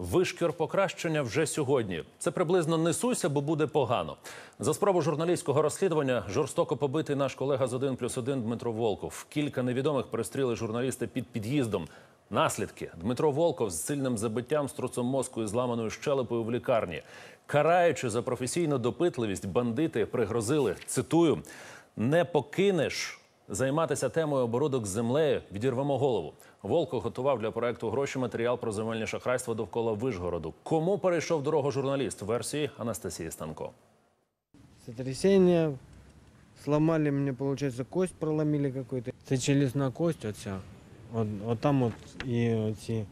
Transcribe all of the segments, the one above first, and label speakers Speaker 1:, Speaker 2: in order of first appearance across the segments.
Speaker 1: Вишкір покращення вже сьогодні. Це приблизно несуся, бо буде погано. За спробу журналістського розслідування жорстоко побитий наш колега з 1 плюс 1 Дмитро Волков. Кілька невідомих перестріли журналіста під під'їздом. Наслідки Дмитро Волков з сильним забиттям струцом мозку і зламаною щелепою в лікарні. Караючи за професійну допитливість, бандити пригрозили. Цитую: не покинеш займатися темою оборудок з землею. Відірвемо голову. Волков готував для проекту гроші матеріал про земельне шахрайство довкола Вишгороду. Кому перейшов дорогу журналіст? Версії Анастасії Станко.
Speaker 2: Сотрясение, сломали мне, получается, кость проломили какую-то. Це челюстна кость оця. От, от там от і оці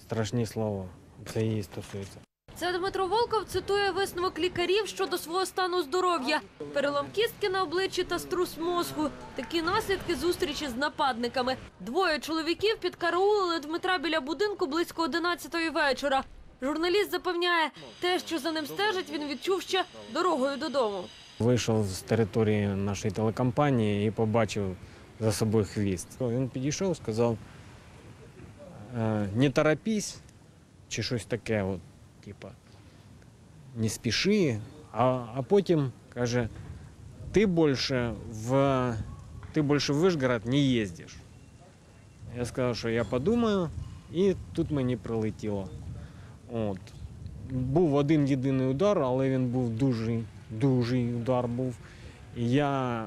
Speaker 2: страшні слова. Це її стосується.
Speaker 3: Це Дмитро Волков цитує висновок лікарів щодо свого стану здоров'я. Перелом кістки на обличчі та струс мозку. Такі наслідки зустрічі з нападниками. Двоє чоловіків підкараулили Дмитра біля будинку близько 11-ї вечора. Журналіст запевняє, те, що за ним стежить, він відчув ще дорогою додому.
Speaker 2: Вийшов з території нашої телекомпанії і побачив за собою хвіст. Він підійшов, сказав: «Е, не торопись, чи щось таке, типа, не спіши. А, а потім каже, ти більше в ти більше в Вишгород не їздиш. Я сказав, що я подумаю, і тут мені прилетіло. От. Був один єдиний удар, але він був дуже, дуже удар був. Я,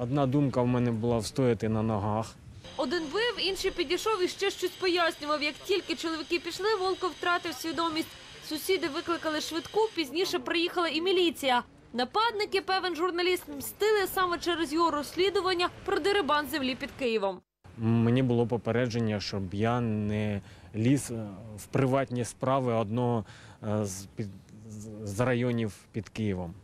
Speaker 2: одна думка в мене була встояти на ногах.
Speaker 3: Один бив, інший підійшов і ще щось пояснював. Як тільки чоловіки пішли, Волков втратив свідомість. Сусіди викликали швидку, пізніше приїхала і міліція. Нападники, певен журналіст, мстили саме через його розслідування про дерибан землі під Києвом.
Speaker 2: Мені було попередження, щоб я не ліз е, в приватні справи одного е, з, під, районів під Києвом.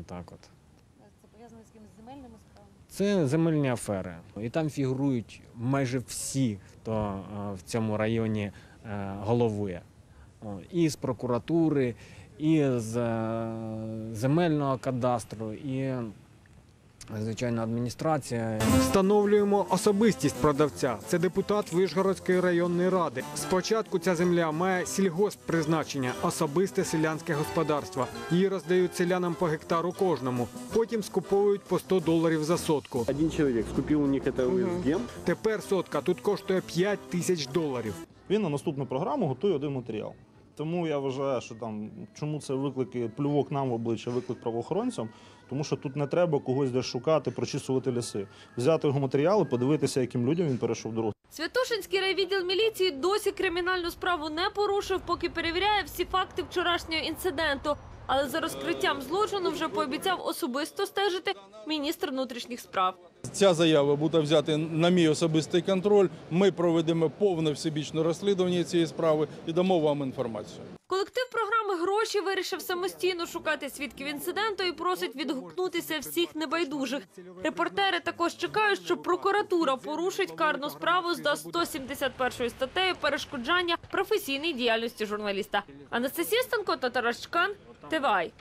Speaker 2: Отак от.
Speaker 3: Це пов'язано з якимись земельними справами.
Speaker 2: Це земельні афери. І там фігурують майже всі, хто е, в цьому районі е, головує. І з прокуратури, і з е, земельного кадастру, і, звичайно, адміністрація.
Speaker 4: Встановлюємо особистість продавця. Це депутат Вишгородської районної ради. Спочатку ця земля має сільгосппризначення, особисте селянське господарство. Її роздають селянам по гектару кожному. Потім скуповують по 100 доларів за сотку.
Speaker 5: Один человек скупил у них это УСГ.
Speaker 4: Тепер сотка тут коштує 5 тисяч доларів.
Speaker 6: Він на наступну програму готує один матеріал. Тому я вважаю, що там чому це виклики плювок нам в обличчя, виклик правоохоронцям, тому що тут не треба когось десь шукати, прочісувати ліси, взяти його матеріали, подивитися, яким людям він перейшов дорогу.
Speaker 3: Святошинський райвідділ міліції досі кримінальну справу не порушив, поки перевіряє всі факти вчорашнього інциденту. Але за розкриттям злочину вже пообіцяв особисто стежити міністр внутрішніх справ.
Speaker 7: Ця заява буде взяти на мій особистий контроль. Ми проведемо повне всебічне розслідування цієї справи і дамо вам інформацію.
Speaker 3: Колектив програми гроші вирішив самостійно шукати свідків інциденту і просить відгукнутися всіх небайдужих. Репортери також чекають, що прокуратура порушить карну справу за 171 статтею перешкоджання професійній діяльності журналіста. Анастасія Станко та Тарас Чкан, ТВАЙ.